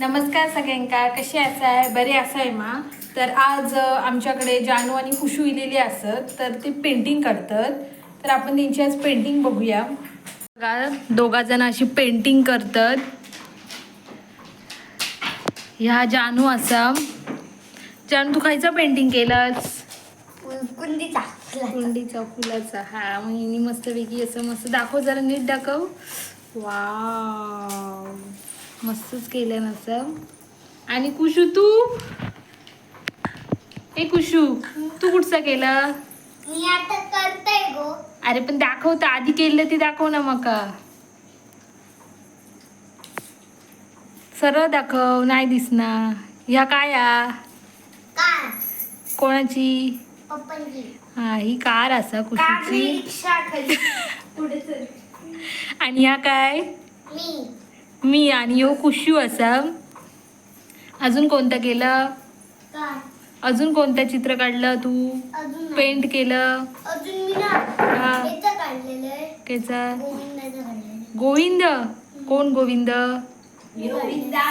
नमस्कार सगळ्यांका कशी आसाय बरे आसाय मा? तर आज आमच्याकडे जानू आणि खुशू इलेली असत तर ते पेंटिंग करतात. तर आपण त्यांची आज पेंटिंग बघूया. बघा दोघा जण अशी पेंटिंग करतात. ह्या जानू असा. जानू तू खायचं पेंटिंग केलंस? कुंदीचा कुंडीचा फुलाचा. हा मग मस्तपैकी असं मस्त दाखव जरा नीट दाखव. वाव. मस्तच केलं ना असं. आणि कुशू तू? ए कुशू तू कुठचा केला? मी आता करतोय गो. अरे पण दाखव तर आधी केलं ते दाखव ना मका सरळ दाखव. नाही दिसणार. ह्या काय कोणाची? हा ही कार असा कुशूची. रिक्षा खाली. पुढे चल. आणि ह्या काय? मी आणि यो कुशू असा. अजून कोणतं केलं? अजून कोणतं चित्र काढलं तू? अजून नाही. पेंट केलं? हा. काढलेलं गोविंद? कोण गोविंद? गोविंदा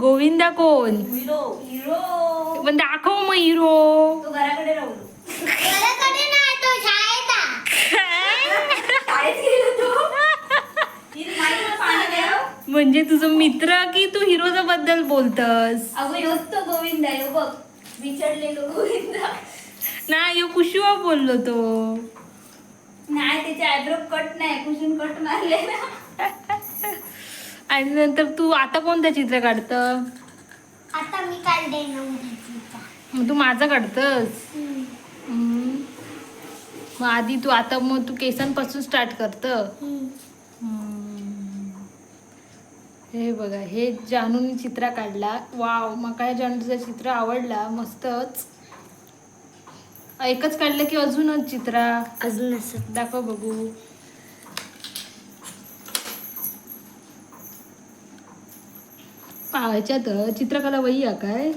गोविंदा कोण? हिरो. हिरो. पण दाखव मग हिरो तो घराकडे राहू घराकडे नाही तो शाळेत शाळेत गेलो तो म्हणजे तुझं मित्र की तू हिरोचा बद्दल बोलतस? अगं ह्योच तो गोविंदा आहे बघ. विचरलेलो गोविंदा. ना यो कुशू बोललो तो. नाही त्याचे आयब्रो कट नाही कुशून कट मारले ना. आणि नंतर तू आता कोणतं चित्र काढत? आता मी काढले ना मग तू माझं काढतस? हम्म. मग आधी तू आता मग तू केसांपासून स्टार्ट करत? हे बघा हे जानूनी चित्र काढला. वाव मका या जानूचं चित्र आवडला मस्तच. एकच काढलं की अजूनच चित्र? अजून दाखव बघू. ह्याच्यात चित्रकला वही आहे काय?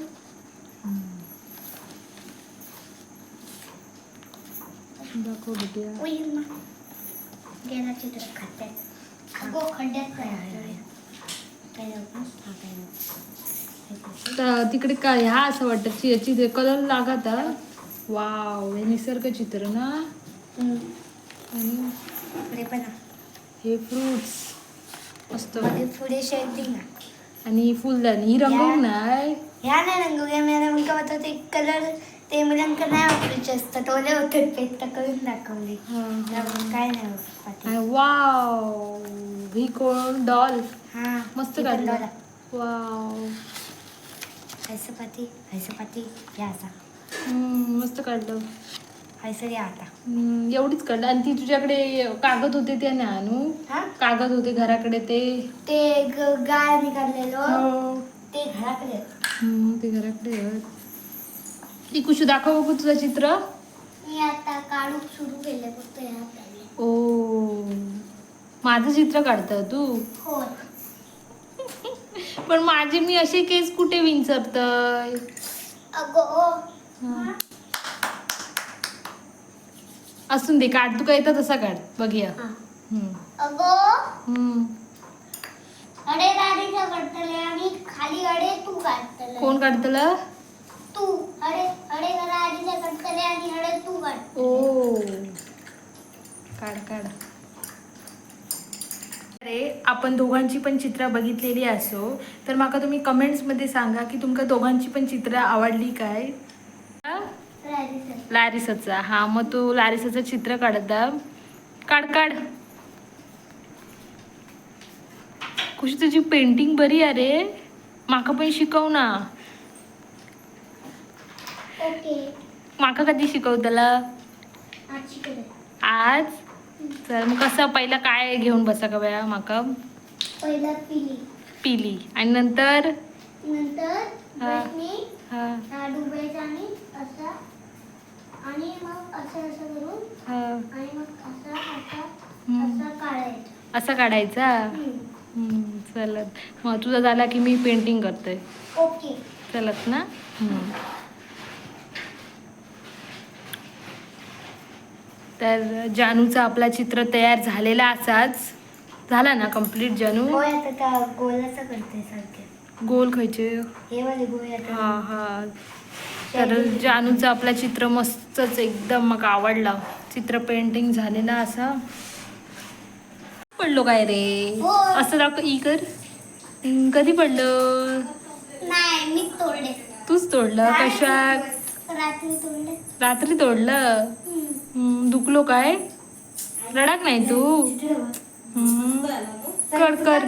दाखव बघूया. चित्र खड्ड्यात अगो खड्ड्यात काय तर तिकडे काय ह्या असं वाटतं चि- चित्र कलर लागत. वाव हे. निसर्ग चित्र ना. आणि हे. फ्रुट्स मस्त. पुढे शेडिंग आणि फुलदाणी ही रंगवून नाही ह्या नाही रंगवल्या मॅडम का होतं ते कलर ते मुलांकडे नाही वापरायचे असतात ओले होते पेस्ट करून दाखवले. काय नाही. आणि वाव! ही कोण? डॉल? हा मस्त पण काढलं. वाव! या असा हम्म, मस्त काढलं. हैसर या आता. हम्म, एवढीच काढलं. आणि ती तुझ्याकडे कागद होते ते ना आणू हा? कागद होते घराकडे ते? ते ग- गाय निघालेलो हो. ते घराकडे हम्म, ते घराकडे आहेत. ती कुशू दाखव बघू तुझं चित्र. मी आता काढू सुरू केले फक्त ह्या ओ माझं चित्र काढतं तू? पण माझे मी असे केस कुठे विंचरतय? अगो. असून दे काढ. तू काय येतं तसा काढ. बघूया. हा. हम्म. अगो. हम्म. अडे राणीचं काढतले आणि खाली अडे तू काढतले कोण काढतलं? तू. काढतले आणि अडे तू काढ ओ. काढ काढ. अरे आपण दोघांची पण चित्र बघितलेली असो तर माका तुम्ही कमेंट्समध्ये सांगा की तुमका दोघांची पण चित्र आवडली काय? लॅरिसचा. हा मग तू लॅरिसचं चित्र काढत. काढ काढ. खुशी तुझी पेंटिंग बरी अरे माका पण शिकव ना. ओके. माका कधी शिकवतला आज तर मग कसं पहिलं काय घेऊन बसा का बया माका पहिला पिली. पिली. आणि नंतर? नंतर हा. ब्रशनी हा. हा डुबायचा आणि असा. आणि मग असं असं करून आणि मग असा असा हम्म. असा काढायचा. असा चलत. मग तुझा झाला की मी पेंटिंग करतोय ओके. चलत ना? तर जानूचा आपला चित्र तयार झालेला असाच. झाला ना कंप्लीट जानू? होय आता त्या गोलाचं करते सारखे. गोल खायचे. हे वाले हा हा. तर जानूचं आपला चित्र मस्तच एकदम मग आवडला. चित्र पेंटिंग झालेला असा. पडलो काय रे. असं दाखव ई कर. हम्म, कधी पडलं? नाही मी तोडले. तूच तोडलं? कशात? रात्री तोडले. रात्री तोडलं? हम्म, दुखलो काय? रडाक नाही तू? हम्म. कर कर.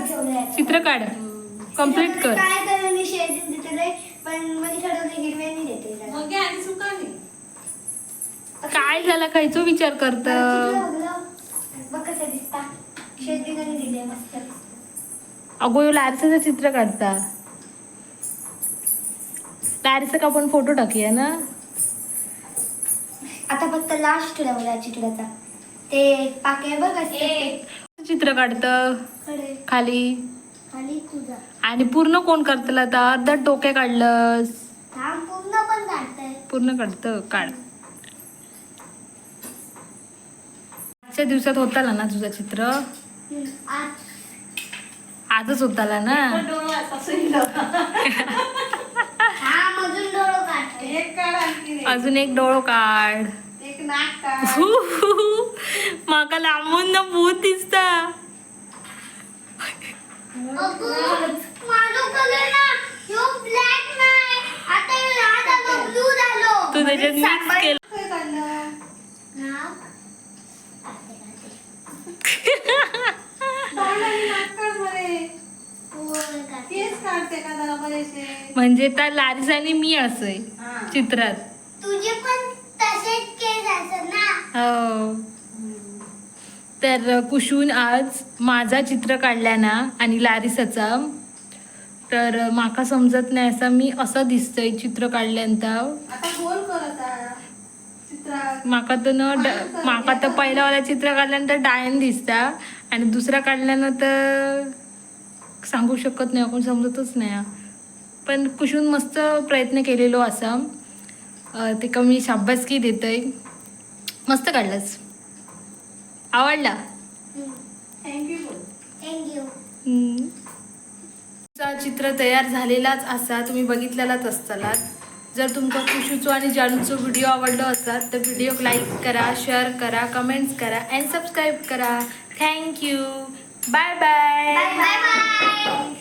चित्र काढ. कंप्लीट कर. काय झाला? खायचो विचार करत. अगो लारसाचं चित्र काढता. लारसा का आपण फोटो टाकूया ना? आता फक्त लास्ट ठेवला चित्राचा. ते पाके बघ असते. चित्र काढतं. खाली. खाली तुझा आणि पूर्ण कोण करतलं आता? अर्धा डोक्या काढलंस. थांब पूर्ण पण काढताय. पूर्ण काढतं काढ. आजच्या दिवसात होताला ना तुझं चित्र? आजच होताला ना? अजून एक डोळो काढ. माका लांबून ना भूत दिसता. माझा कलर ना ह्यो ब्लॅक नाही. आता ह्यो हा झालो ब्लू झालो. तू त्याच्यात मिक्स केलं. हा? म्हणजे त्या लारिस आणि मी असय चित्रात. तुझे पण तसेच हो. तर कुशून आज माझा चित्र काढला ना आणि लारिसाचा. तर माका समजत नाही असा मी असं दिसतंय चित्र काढल्यानंतर. माका तर न माका तर पहिला वाला चित्र काढल्यानंतर डायन दिसता आणि दुसरा काढल्यानंतर सांगू शकत नाही आपण समजतच नाही. पण कुशून मस्त प्रयत्न केलेलो असा. ते कमी शाबासकी देतय. मस्त काढलास. आवडला? थँक्यू बोल थँक्यू हम्म. चा चित्र तयार झालेलाच असा तुम्ही बघितलेलाच असतालात. जर तुमका कुशूचो आणि जानूचो व्हिडिओ आवडलो असतात तर व्हिडिओ लाईक करा शेअर करा कमेंट्स करा अँड सबस्क्राईब करा. Thank you bye bye bye bye